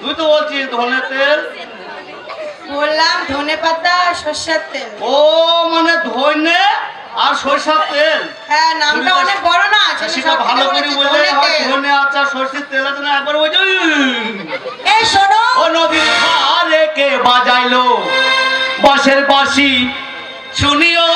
তুই তো বলছিস ধনে তেল? বললাম ধনে পাতা সর্ষার তেল। ও মানে ধনে আর সরষার তেল। হ্যাঁ নামটা অনেক বড় না সেটা ভালো করে বললে ধনে আচ্ছা সর্ষের তেল আছে না একবার ওই এই শোনো। ও নদীর ধারে কে বাজাইলো? বাঁশের বাঁশি শুনিও।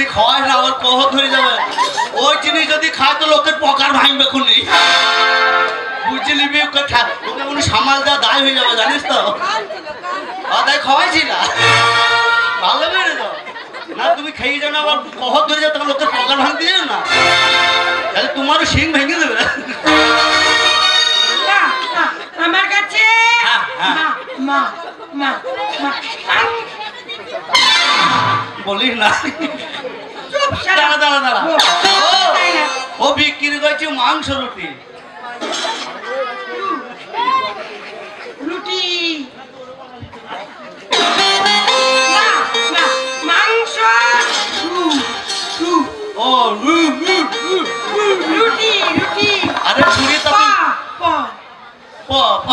যদি খাওয়ায় না আমার কহ ধরে যাবে। ওই জিনিস যদি খায় তো লোকের পকার ভাঙবে খুনি। বুঝলি কথা? ওকে উনি সামাল দেওয়া দায় হয়ে যাবে জানিস তো? আদায় খাওয়াইছি না। ভালো বেড়ে দাও। না তুমি খেয়ে যাও না আবার কহ ধরে যাও তখন লোকের পকার ভাঙতে যাও না। তাহলে তোমারও শিং ভেঙে দেবে। আমার কাছে হ্যাঁ, হ্যাঁ। মা মা মা। বলিস না। না ও বিক্রি করছে মাংস রুটি। রুটি। মাংস। ও রুটি রুটি। আরে ছুরি তো প। প প।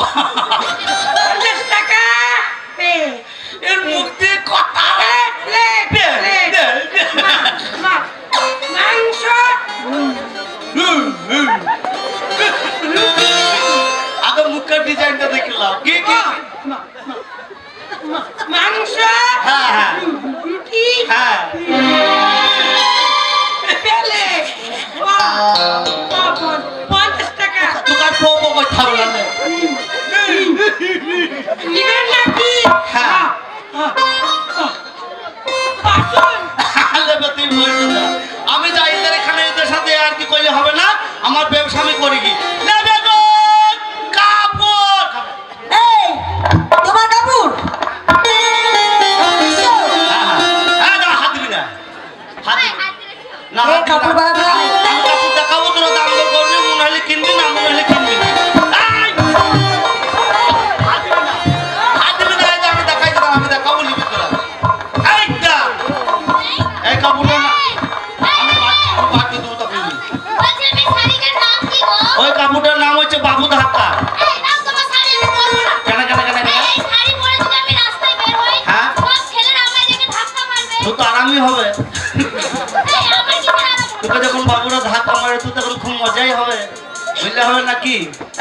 করি কি? না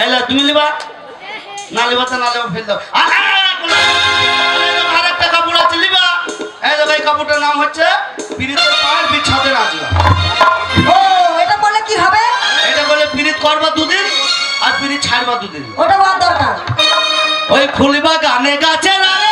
এলা তুমি লিবা না লিবা তা না লিবা ফেল দাও আর একটা কাপড় আছে লিবা এই ভাই কাপড়টার নাম হচ্ছে পীড়িতের পার বিচ্ছাতে নাচলা ও এটা বলে কি হবে এটা বলে পীড়িত করবা দুদিন আর পীড়িত ছাড়বা দুদিন ওটা বাদ দরকার ওই খুলিবা গানে গাছে রানে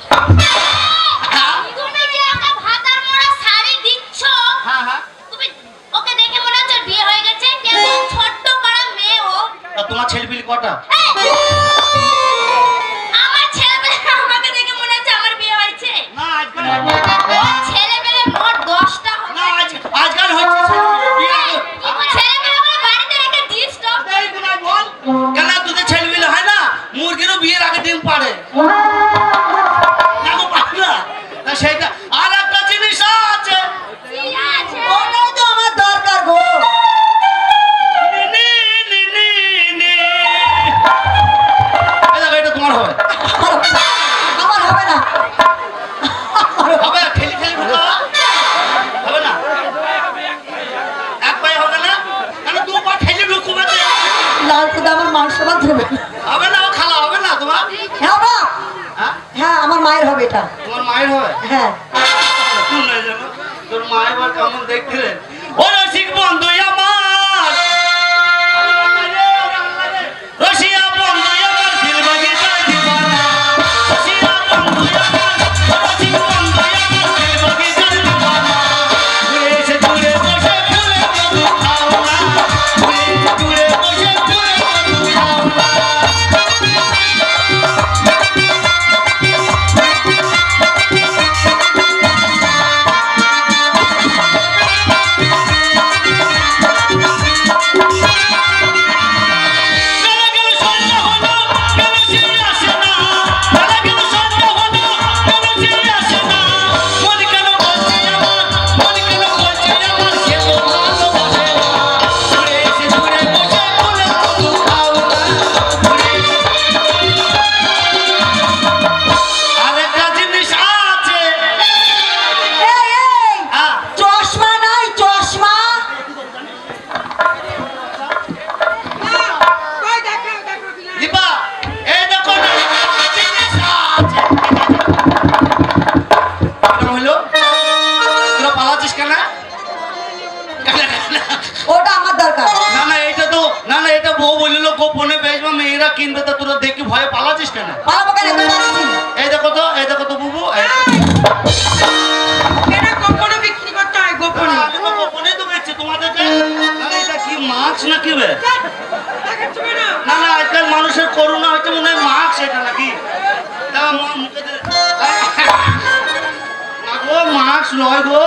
Thank you. মায়ের হয়? হ্যাঁ। তোর মায়ের হয় কেমন? দেখতে বেচবা মেয়েরা কিনবে তা তোরা দেখি ভয়ে পালাচ্ছিস কেন? পালাবো কেন? এই দেখো তো এই দেখো তো বুবু এই- এটা গোপনে বিক্রি করতে হয় গোপনে। আমি তো গোপনে তো বেচছি তোমাদেরকে। না, এটা কি মাছ বে? না না আজকাল মানুষের করুণা হচ্ছে মনে হয় মাছ এটা নাকি? তা মা- মুখে না গো মাছ নয় গো।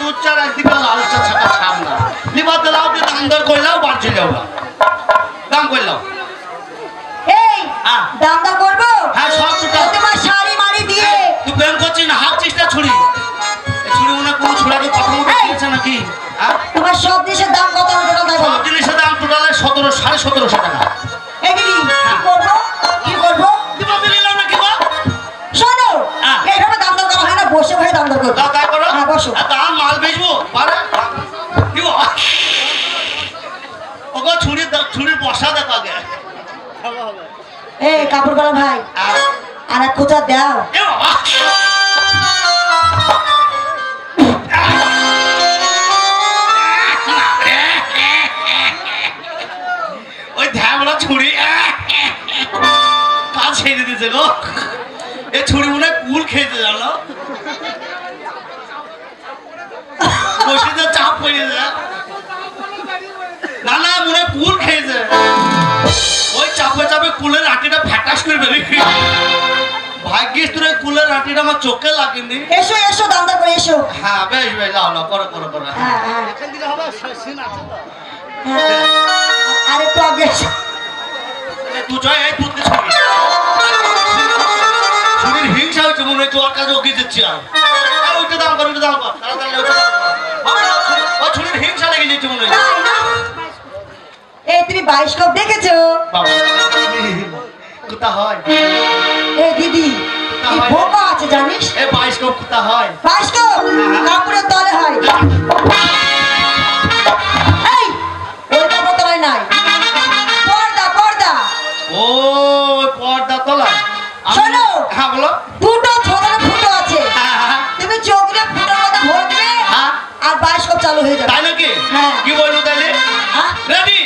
দুধ একদিকে লাল চা ছাকা ছাড় না। লিবাতে লাউ দিয়ে দাম কইলাও বাড়ছে যাও দাম এই কাপড় গলা ভাই। আর এক কোথা দাও। ছুরি। ছেড়ে ছুরি মনে কুল খেয়েছে, জানো? ভাগ্যিস তোর কুলের আটিটা আমার চোখে লাগেনি। এসো এসো দাম দর করে এসো। হ্যাঁ বেশ বেশ লাও লাও করো করো করো। হ্যাঁ হ্যাঁ। এখান থেকে হবে সিন আছে তো। হ্যাঁ আর আগে এসো। তুই জয় এই তুই ছবি ছবির হিংসা হচ্ছে মনে হয় তোর কাছে ওকে দিচ্ছি আর। আর ওইটা দাম কর ওইটা দাম কর তাড়াতাড়ি ওইটা দাম কর ছুরি- হিংসা লেগে যাচ্ছে মনে হয়? এই তুমি বাইস্কোপ দেখেছ? বাবা। কোথা হয়। এ দিদি পোকা আছে জানিস? এ বাইস্কোপ কোথা হয়। বাইস্কোপ? হ্যাঁ। কাপড়ের তলে হয়। আর বাইস্কোপ চালু হয়ে যাবে। তাই নাকি? হ্যাঁ। কি বলব তাইলে? হ্যাঁ। রেডি